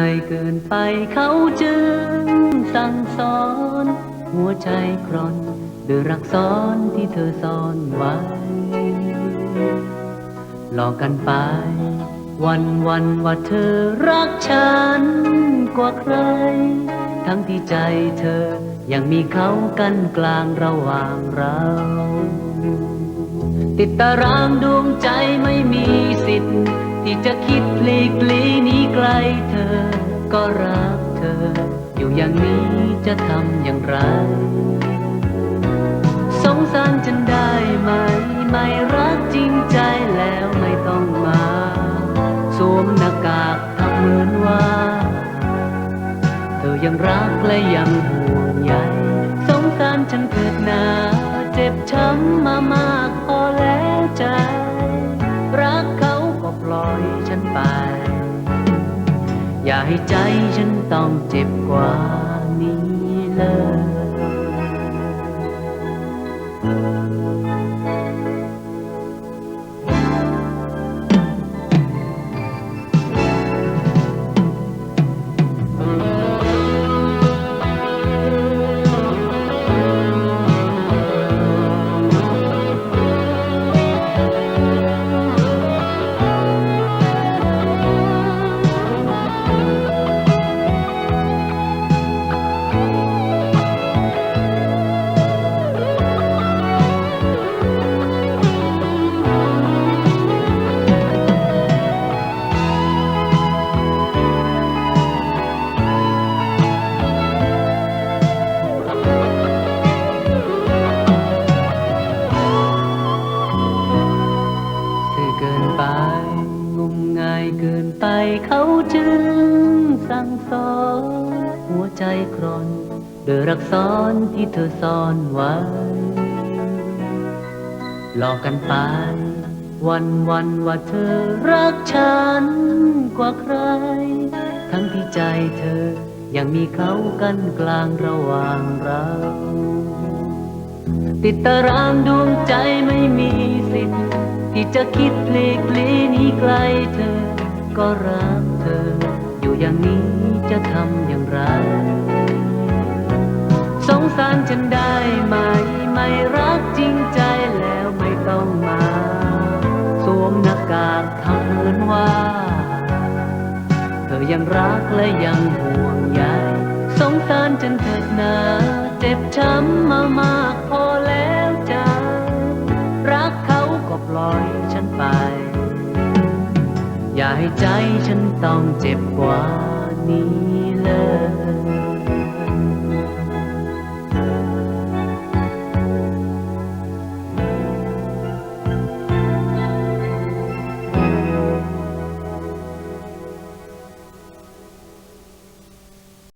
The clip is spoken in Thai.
ายเกินไปเขาจึงสั่งสอน หัวใจครอนด้วยรักซ้อนที่เธอซ่อนไว้หลอกกันไป วันวันว่าเธอรักฉันกว่าใคร ทั้งที่ใจเธอยังมีเขากันกลางระหว่างเราติดตารางดวงใจไม่มีสิทธิ์ ที่จะคิดหลีกลีนี้ไกลเธอ ก็รักเธอ อยู่อย่างนี้จะทำอย่างไรสงสารฉันได้ไหม ไม่รักจริงใจแล้วไม่ต้องมา สวมหน้ากากทำเหมือนว่า เธอยังรักและยังห่วงใยสงสารฉันเกิดนา เจ็บช้ำมามาก ให้ใจฉันต้องเจ็บกว่านี้เลย ครอนโดยรักซ้อนที่เธอซ่อนไว้ หลอกกันไป วันวันว่าเธอรักฉันกว่าใคร ทั้งที่ใจเธอยังมีเขากันกลางระหว่างเรา ติดตารางดวงใจไม่มีสิทธิ์ที่จะคิดหลีกลีนี้ไกลเธอ ก็รักเธอ อยู่อย่างนี้จะทำอย่างไร สารฉันได้ไหม ไม่รักจริงใจแล้วไม่ต้องมา สวมหน้ากากทำเหมือนว่า เธอยังรักและยังห่วงใยสงสารฉันเถิดนาเจ็บช้ำมามากพอแล้วใจรักเขาก็ปล่อยฉันไป อย่าให้ใจฉันต้องเจ็บกว่านี้เลย